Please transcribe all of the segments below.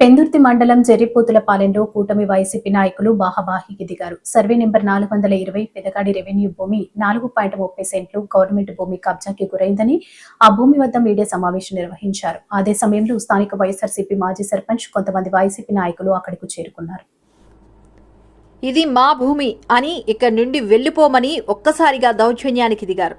పెందుర్తి మండలం జెర్రిపోతులపాలెంలో కూటమి వైసీపీ నాయకులు బాహాబాహికి దిగారు సర్వే నెంబర్ నాలుగు వందల ఇరవై పెదగాడి రెవెన్యూ భూమి నాలుగు పాయింట్ ముప్పై సెంట్లు గవర్నమెంట్ భూమి కబ్జాకి గురైందని ఆ భూమి వద్ద మీడియా సమావేశం నిర్వహించారు. అదే సమయంలో స్థానిక వైఎస్ఆర్సీపీ మాజీ సర్పంచ్ కొంతమంది వైసీపీ నాయకులు అక్కడికి చేరుకున్నారు. ఇది మా భూమి అని ఇక్కడి నుండి వెళ్ళిపోమని ఒక్కసారిగా దౌర్జన్యానికి దిగారు.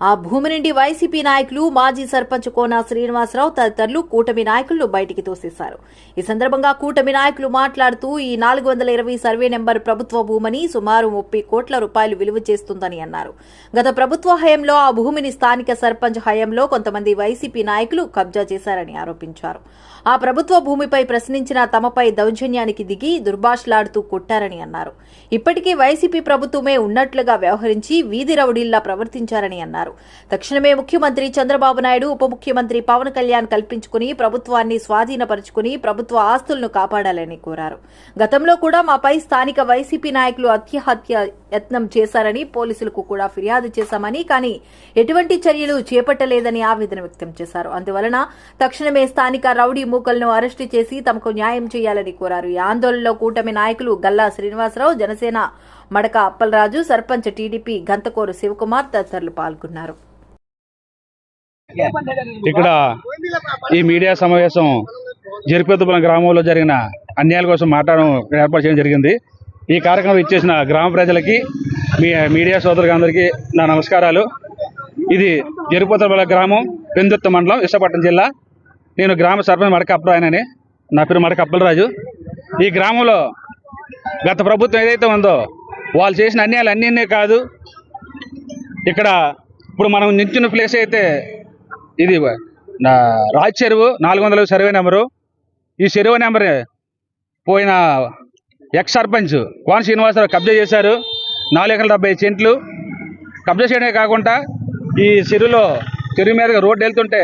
ఆ భూమి నుండి వైసీపీ నాయకులు మాజీ సర్పంచ్ కోన శ్రీనివాసరావు తదితరులు కూటమి నాయకులను బయటికి తోసేశారు. ఈ సందర్భంగా కూటమి నాయకులు మాట్లాడుతూ ఈ నాలుగు వందల ఇరవై సర్వే నెంబర్ ప్రభుత్వ భూమని సుమారు ముప్పై కోట్ల రూపాయలు విలువ చేస్తుందని అన్నారు. గత ప్రభుత్వ హయంలో ఆ భూమిని స్థానిక సర్పంచ్ హయంలో కొంతమంది వైసీపీ నాయకులు కబ్జా చేశారని ఆరోపించారు. ఆ ప్రభుత్వ భూమిపై ప్రశ్నించిన తమపై దౌర్జన్యానికి దిగి దుర్భాషలాడుతూ కొట్టారని అన్నారు. ఇప్పటికీ వైసీపీ ప్రభుత్వమే ఉన్నట్లుగా వ్యవహరించి వీధి రౌడీల్లా ప్రవర్తించారని అన్నారు. తక్షణమే ముఖ్యమంత్రి చంద్రబాబు నాయుడు ఉప ముఖ్యమంత్రి పవన్ కళ్యాణ్ కల్పించుకుని ప్రభుత్వాన్ని స్వాధీనపరుచుకుని ప్రభుత్వ ఆస్తులను కాపాడాలని కోరారు. గతంలో కూడా మాపై స్థానిక వైసీపీ నాయకులు అత్యహత్య యత్నం చేశారని పోలీసులకు కూడా ఫిర్యాదు చేశామని కానీ ఎటువంటి చర్యలు చేపట్టలేదని ఆవేదన వ్యక్తం చేశారు. అందువలన తక్షణమే స్థానిక రౌడీ మూకలను అరెస్టు చేసి తమకు న్యాయం చేయాలని కోరారు. ఈ ఆందోళనలో కూటమి నాయకులు గల్లా శ్రీనివాసరావు జనసేన మడక అప్పలరాజు సర్పంచ్ టీడీపీ గంతకోరు శివకుమార్ తదితరులు పాల్గొన్నారు. ఇక్కడ ఈ మీడియా సమావేశం జరిపేతుపురం గ్రామంలో జరిగిన అన్యాయాల కోసం మాట్లాడడం ఏర్పాటు చేయడం జరిగింది. ఈ కార్యక్రమం ఇచ్చేసిన గ్రామ ప్రజలకి మీ మీడియా సోదరులందరికీ నా నమస్కారాలు. ఇది జరుపుతల గ్రామం పెందుర్త మండలం విశాఖపట్నం జిల్లా. నేను గ్రామ సర్పంచ్ మడక అప్పరాయనని నా పేరు మడక అప్పలరాజు. ఈ గ్రామంలో గత ప్రభుత్వం ఏదైతే ఉందో వాళ్ళు చేసిన అన్యాయాలు అన్నీ కాదు. ఇక్కడ ఇప్పుడు మనం నించున్న ప్లేస్ అయితే ఇది నా రాజ్ చెరువు నాలుగు వందల సర్వే నెంబరు. ఈ చెరువు నెంబర్ పోయిన ఎక్స్ సర్పంచ్ కోన శ్రీనివాసరావు కబ్జా చేశారు. నాలుగు ఎకరాల డెబ్బై సెంట్లు కబ్జా చేయడమే కాకుండా ఈ చెరువులో చెరువు మీదగా రోడ్డు వెళ్తుంటే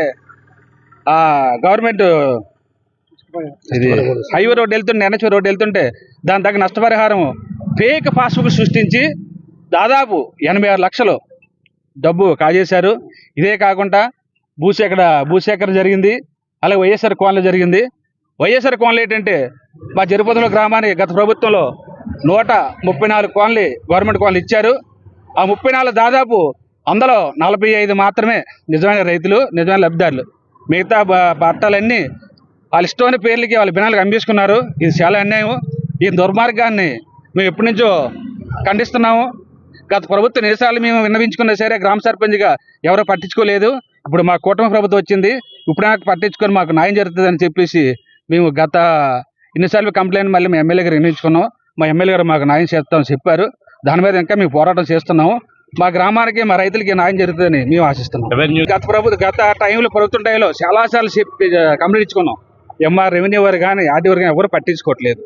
ఆ గవర్నమెంట్ ఇది హైవే రోడ్డు వెళ్తుంటే ఎన్హెచ్ఓ రోడ్డు వెళ్తుంటే దాని తగ్గ నష్టపరిహారం ఫేక్ పాస్బుక్ సృష్టించి దాదాపు ఎనభై ఆరు లక్షలు డబ్బు కాజేశారు. ఇదే కాకుండా భూసేకర భూసేకరణ జరిగింది. అలాగే వైఎస్ఆర్ కోనలో జరిగింది. వైఎస్ఆర్ కోన్లు ఏంటంటే మా జరుపతిలో గ్రామానికి గత ప్రభుత్వంలో నూట ముప్పై నాలుగు కోన్లు గవర్నమెంట్ కోన్లు ఇచ్చారు. ఆ ముప్పై నాలుగు దాదాపు అందులో నలభై ఐదు మాత్రమే నిజమైన రైతులు నిజమైన లబ్ధిదారులు. మిగతా పట్టాలన్నీ వాళ్ళ ఇష్టమైన పేర్లకి వాళ్ళ బినాలకు అమ్మేసుకున్నారు. ఇది చాలా అన్యాయం. ఈ దుర్మార్గాన్ని మేము ఎప్పటి నుంచో ఖండిస్తున్నాము. గత ప్రభుత్వ నిరసనలు మేము విన్నవించుకున్నా సరే గ్రామ సర్పంచ్గా ఎవరో పట్టించుకోలేదు. ఇప్పుడు మా కూటమి ప్రభుత్వం వచ్చింది. ఇప్పుడు నాకు పట్టించుకొని మాకు న్యాయం జరుగుతుందని చెప్పేసి మేము గత ఎన్నిసార్లు కంప్లైంట్ మళ్ళీ మా ఎమ్మెల్యే గారు వినిపించుకున్నాం మా ఎమ్మెల్యే గారు మాకు న్యాయం చేస్తామని చెప్పారు. దాని మీద ఇంకా మేము పోరాటం చేస్తున్నాము. మా గ్రామానికి మా రైతులకి న్యాయం జరుగుతుందని మేము ఆశిస్తున్నాం. గత ప్రభుత్వం గత టైంలో ప్రభుత్వం టైంలో చాలాసార్లు చెప్పి కంప్లైంట్ ఇచ్చుకున్నాం. ఎంఆర్ రెవెన్యూ వారు కానీ ఆర్డీ వారు కానీ ఎవరు పట్టించుకోవట్లేదు.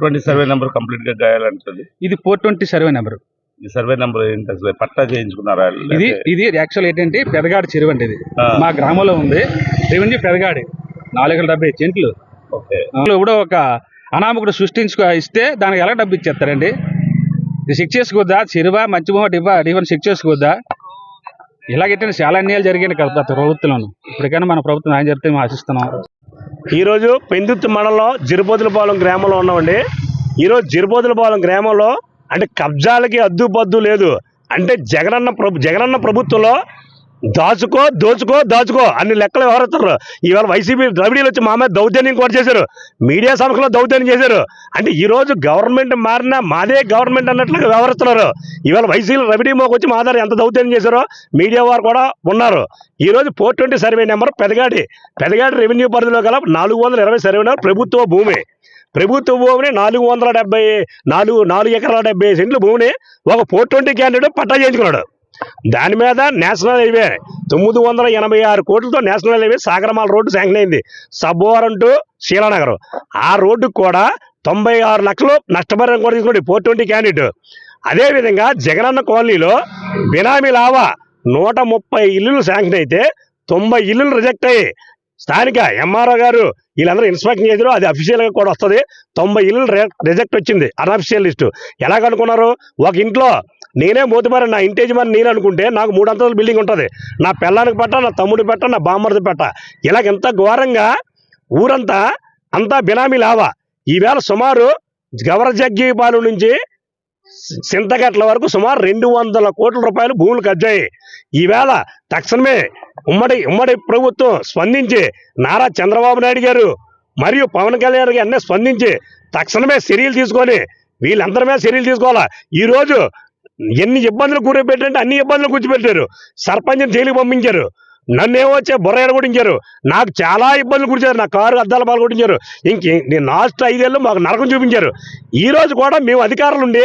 ట్వంటీ సర్వే నెంబర్ కంప్లీట్గా గాయాలంటుంది ఇది ఫోర్ ట్వంటీ సర్వే నెంబర్. ఈ సర్వే నెంబర్ ఏంటి అసలు? పట్టా చేయించుకున్నారా? ఇది ఇది యాక్చువల్ ఏంటంటే పెదగాడి చెరువు అండి ఇది. మా గ్రామంలో ఉంది. రెవెన్యూ పెదగాడి. నాలుగు డెబ్బై సెంట్లు కూడా ఒక అనామకుడు సృష్టించుకో ఇస్తే దానికి ఎలా డబ్బు ఇచ్చేస్తారండి? ఇది చెక్ చేసుకోవద్దా చెరువా? మంచి డివా డివన్ చెక్ చేసుకోవద్దా ఇలాగైతే చాలా అన్యాయాలు జరిగాయి కదా ప్రభుత్వంలోను. ఇప్పటికైనా మన ప్రభుత్వం న్యాయం జరిగితే మేము ఆశిస్తున్నాం. ఈరోజు పెందుర్తి మండలంలో జిరుపోతులపాలెం గ్రామంలో ఉన్నామండి. ఈరోజు జిరుపోతులపాలెం గ్రామంలో అంటే కబ్జాలకి అద్దుపద్దు లేదు. అంటే జగనన్న ప్రభు జగనన్న ప్రభుత్వంలో దాచుకో దోచుకో దాచుకో. అన్ని లెక్కలు వ్యవహరిస్తారు ఇవాళ వైసీపీ ద్రవిడీలు వచ్చి మా మీద దౌర్జన్యం కూడా చేశారు. మీడియా సంస్థలో దౌర్జన్యం చేశారు. అంటే ఈరోజు గవర్నమెంట్ మారినా మాదే గవర్నమెంట్ అన్నట్లుగా వ్యవహరిస్తున్నారు. ఇవాళ వైసీపీ రవిడీ మోకు వచ్చి మా దగ్గర ఎంత దౌర్జన్యం చేశారో మీడియా వారు కూడా ఉన్నారు. ఈ రోజు four twenty survey number Pedagadi. Pedagadi revenue పరిధిలో గల నాలుగు వందల ఇరవై సర్వే నెంబర్ ప్రభుత్వ భూమి. ప్రభుత్వ భూమిని నాలుగు వందల డెబ్బై నాలుగు నాలుగు ఎకరాల డెబ్బై సెంట్లు భూమిని ఒక ఫోర్ ట్వంటీ క్యాండిడేట్ పట్టా చేయించుకున్నాడు. దాని మీద నేషనల్ హైవే. తొమ్మిది వందల ఎనభై ఆరు కోట్లతో national highway Sagarmala road sanction అయింది. సబ్బోవరం టు శీలానగర్. ఆ రోడ్డుకు కూడా తొంభై ఆరు లక్షలు నష్టపరిహారం కూడా తీసుకోండి. Four twenty candidate. అదేవిధంగా జగనన్న కాలనీలో బినామీ లావా నూట ముప్పై ఇల్లులు శాంక్షన్ అయితే తొంభై ఇల్లులు రిజెక్ట్ అయ్యి స్థానిక ఎంఆర్ఓ గారు వీళ్ళందరూ ఇన్స్పెక్షన్ చేశారు. అది అఫీషియల్గా కూడా వస్తుంది. తొంభై ఇల్లు రిజెక్ట్ వచ్చింది. Unofficial list. ఎలా కనుక్కున్నారు ఒక ఇంట్లో నేనే మోతిమారి నా ఇంటేజ్ మరి నేను అనుకుంటే నాకు మూడు అంతస్తుల బిల్డింగ్ ఉంటుంది. నా పిల్లానికి పెట్ట నా తమ్ముడు పెట్ట నా బామ్మర్ది పెట్ట. ఇలాగ ఎంత ఘోరంగా ఊరంతా అంతా బినామీ లావా. ఈవేళ సుమారు గవరజగ్గిపాలెం నుంచి సింతగట్ల వరకు సుమారు రెండు వందల కోట్ల రూపాయలు భూములు కబ్జాయి ఈవేళ తక్షణమే ఉమ్మడి ఉమ్మడి ప్రభుత్వం స్పందించి నారా చంద్రబాబు నాయుడు గారు మరియు పవన్ కళ్యాణ్ గారు స్పందించి తక్షణమే చర్యలు తీసుకొని వీళ్ళందరి మీద చర్యలు తీసుకోవాలా? ఈరోజు ఎన్ని ఇబ్బందులు కూరబెట్టంటే అన్ని ఇబ్బందులు కూర్చోబెట్టారు సర్పంచ్ని జైలుకి పంపించారు. నన్నేమో వచ్చే బుర్ర ఎడగొట్టించారు నాకు చాలా ఇబ్బందులు కూర్చారు నా కారు అద్దాలు పాల్గొట్టించారు ఇంక నేను లాస్ట్ ఐదేళ్ళు మాకు నరకం చూపించారు. ఈ రోజు కూడా మేము అధికారులు ఉండి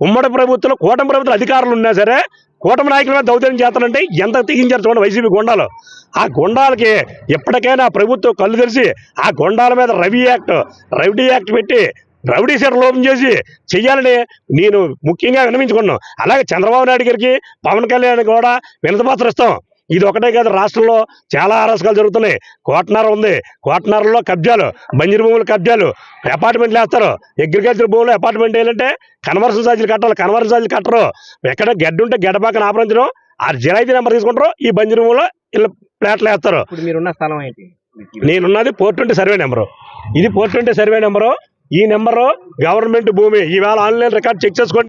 ఉమ్మడి ప్రభుత్వంలో కూటమి ప్రభుత్వం అధికారులు ఉన్నా సరే కూటమి నాయకుల మీద దౌర్జన్యం చేస్తానంటే ఎంత తెగించారు చూడండి వైసీపీ గుండాలు. ఆ గుండాలకి ఎప్పటికైనా ప్రభుత్వం కళ్ళు తెరిచి ఆ గుండాల మీద రవి యాక్ట్ రవిడీ యాక్ట్ పెట్టి రౌడీ సెట్ లోపం చేసి చెయ్యాలని నేను ముఖ్యంగా విన్నవించుకున్నాను. అలాగే చంద్రబాబు నాయుడు గారికి పవన్ కళ్యాణ్ కూడా వినతపత్రం ఇస్తాం. ఇది ఒకటే కాదు రాష్ట్రంలో చాలా అరాచకాలు జరుగుతున్నాయి. కోటనర ఉంది. కోటనరలో కబ్జాలు బంజరు భూములు కబ్జాలు అపార్ట్మెంట్లు వేస్తారు అగ్రికల్చర్ భూములు అపార్ట్మెంట్ వేయాలంటే కన్వర్షన్ ఛార్జీలు కట్టాలి. కన్వర్షన్ ఛార్జీలు కట్టరు. ఎక్కడ గడ్డ ఉంటే గడ్డ పక్కన ఆపరించడం ఆ జరైతీ నెంబర్ తీసుకుంటారు. ఈ బంజరు భూములో ఇల్లు ప్లాట్లు వేస్తారు. మీరున్న స్థలం ఏంటి? నేనున్నది ఫోర్ ట్వంటీ సర్వే నెంబరు ఇది ఫోర్ ట్వంటీ సర్వే నెంబరు ఈ నెంబరు గవర్నమెంట్ భూమి. ఈవేళ ఆన్లైన్ రికార్డ్ చెక్ చేసుకోండి.